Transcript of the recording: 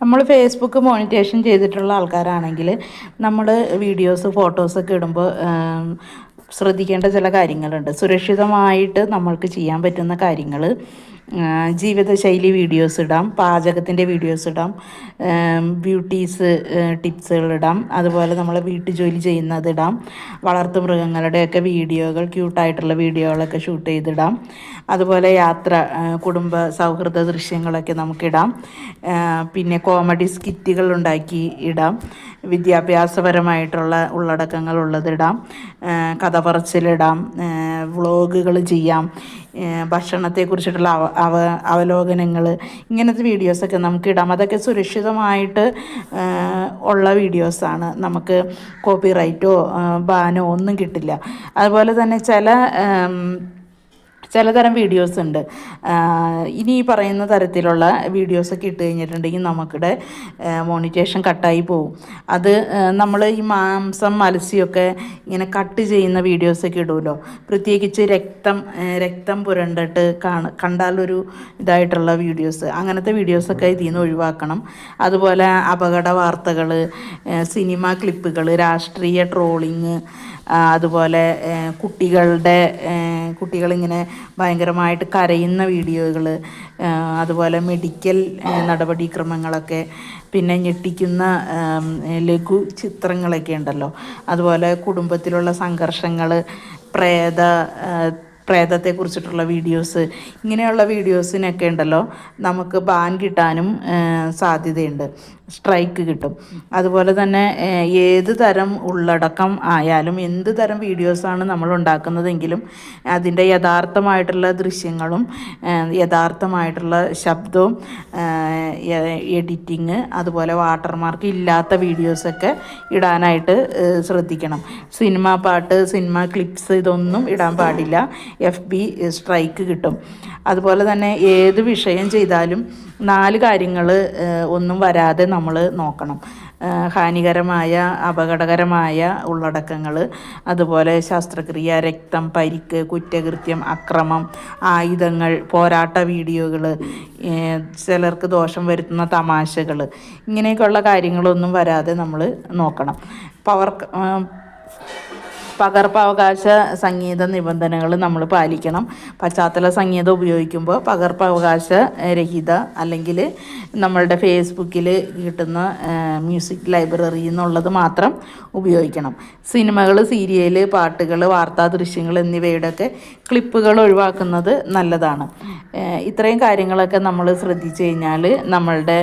നമ്മൾ ഫേസ്ബുക്ക് മോണിറ്റേഷൻ ചെയ്തിട്ടുള്ള ആൾക്കാരാണെങ്കിൽ നമ്മൾ വീഡിയോസ് ഫോട്ടോസൊക്കെ ഇടുമ്പോൾ ശ്രദ്ധിക്കേണ്ട ചില കാര്യങ്ങളുണ്ട്. സുരക്ഷിതമായിട്ട് നമ്മൾക്ക് ചെയ്യാൻ പറ്റുന്ന കാര്യങ്ങൾ ജീവിതശൈലി വീഡിയോസ് ഇടാം പാചകത്തിന്റെ വീഡിയോസ് ഇടാം ബ്യൂട്ടീസ് ടിപ്സുകൾ ഇടാം അതുപോലെ നമ്മൾ വീട്ടു ജോലി ചെയ്യുന്നത് ഇടാം വളർത്തു മൃഗങ്ങളുടെയൊക്കെ വീഡിയോകൾ ക്യൂട്ടായിട്ടുള്ള വീഡിയോകളൊക്കെ ഷൂട്ട് ചെയ്തിടാം അതുപോലെ യാത്ര കുടുംബ സൗഹൃദ ദൃശ്യങ്ങളൊക്കെ നമുക്കിടാം പിന്നെ കോമഡി സ്കിറ്റുകൾ ഉണ്ടാക്കി ഇടാം വിദ്യാഭ്യാസപരമായിട്ടുള്ള ഉള്ളടക്കങ്ങൾ ഉള്ളതിടാം കഥ പറച്ചിലിടാം വ്ളോഗുകൾ ചെയ്യാം ഭക്ഷണത്തെക്കുറിച്ചിട്ടുള്ള അവ അവ അവലോകനങ്ങൾ ഇങ്ങനത്തെ വീഡിയോസൊക്കെ നമുക്ക് ഇടാം അതൊക്കെ സുരക്ഷിതമായിട്ട് ഉള്ള വീഡിയോസാണ്. നമുക്ക് കോപ്പിറൈറ്റോ ബാനോ ഒന്നും കിട്ടില്ല. അതുപോലെ തന്നെ ചില ചിലതരം വീഡിയോസ് ഉണ്ട്. ഇനി ഈ പറയുന്ന തരത്തിലുള്ള വീഡിയോസൊക്കെ ഇട്ട് കഴിഞ്ഞിട്ടുണ്ടെങ്കിൽ നമുക്കിടെ മോണിറ്റേഷൻ കട്ടായി പോകും അത് നമ്മൾ ഈ മാംസം മത്സ്യമൊക്കെ ഇങ്ങനെ കട്ട് ചെയ്യുന്ന വീഡിയോസൊക്കെ ഇടുമല്ലോ പ്രത്യേകിച്ച് രക്തം രക്തം പുരണ്ടിട്ട് കാണ കണ്ടാലൊരു ഇതായിട്ടുള്ള വീഡിയോസ് അങ്ങനത്തെ വീഡിയോസൊക്കെ ഇതിൽ നിന്ന് ഒഴിവാക്കണം. അതുപോലെ അപകട വാർത്തകൾ സിനിമ ക്ലിപ്പുകൾ രാഷ്ട്രീയ ട്രോളിങ് അതുപോലെ കുട്ടികളുടെ കുട്ടികളിങ്ങനെ ഭയങ്കരമായിട്ട് കരയുന്ന വീഡിയോകൾ അതുപോലെ മെഡിക്കൽ നടപടിക്രമങ്ങളൊക്കെ പിന്നെ ഞെട്ടിക്കുന്ന ലഘു ചിത്രങ്ങളൊക്കെ ഉണ്ടല്ലോ. അതുപോലെ കുടുംബത്തിലുള്ള സംഘർഷങ്ങൾ പ്രേത ആ, പ്രേതത്തെക്കുറിച്ചിട്ടുള്ള വീഡിയോസ് ഇങ്ങനെയുള്ള വീഡിയോസിനൊക്കെ ഉണ്ടല്ലോ. നമുക്ക് ബാൻ കിട്ടാനും സാധ്യതയുണ്ട്. സ്ട്രൈക്ക് കിട്ടും. അതുപോലെ തന്നെ ഏത് തരം ഉള്ളടക്കം ആയാലും എന്ത് തരം വീഡിയോസാണ് നമ്മൾ ഉണ്ടാക്കുന്നതെങ്കിലും അതിന്റെ യഥാർത്ഥമായിട്ടുള്ള ദൃശ്യങ്ങളും യഥാർത്ഥമായിട്ടുള്ള ശബ്ദവും എഡിറ്റിങ് അതുപോലെ വാട്ടർമാർക്ക് ഇല്ലാത്ത വീഡിയോസൊക്കെ ഇടാനായിട്ട് ശ്രദ്ധിക്കണം. സിനിമ പാട്ട് സിനിമ ക്ലിപ്സ് ഇതൊന്നും ഇടാൻ പാടില്ല. എഫ് ബി സ്ട്രൈക്ക് കിട്ടും. അതുപോലെ തന്നെ ഏത് വിഷയം ചെയ്താലും നാല് കാര്യങ്ങൾ ഒന്നും വരാതെ നമ്മൾ നോക്കണം. ഹാനികരമായ അപകടകരമായ ഉള്ളടക്കങ്ങൾ അതുപോലെ ശസ്ത്രക്രിയ രക്തം പരിക്ക് കുറ്റകൃത്യം അക്രമം ആയുധങ്ങൾ പോരാട്ട വീഡിയോകൾ ചിലർക്ക് ദോഷം വരുത്തുന്ന തമാശകൾ ഇങ്ങനെയൊക്കെയുള്ള കാര്യങ്ങളൊന്നും വരാതെ നമ്മൾ നോക്കണം. പവർ പകർപ്പവകാശ സംഗീത നിബന്ധനകൾ നമ്മൾ പാലിക്കണം. പശ്ചാത്തല സംഗീതം ഉപയോഗിക്കുമ്പോൾ പകർപ്പവകാശ രഹിത അല്ലെങ്കിൽ നമ്മളുടെ ഫേസ്ബുക്കിൽ കിട്ടുന്ന മ്യൂസിക് ലൈബ്രറി എന്നുള്ളത് മാത്രം ഉപയോഗിക്കണം. സിനിമകൾ സീരിയൽ പാട്ടുകൾ വാർത്താ ദൃശ്യങ്ങൾ എന്നിവയുടെയൊക്കെ ക്ലിപ്പുകൾ ഒഴിവാക്കുന്നത് നല്ലതാണ്. ഇത്രയും കാര്യങ്ങളൊക്കെ നമ്മൾ ശ്രദ്ധിച്ചു കഴിഞ്ഞാൽ നമ്മളുടെ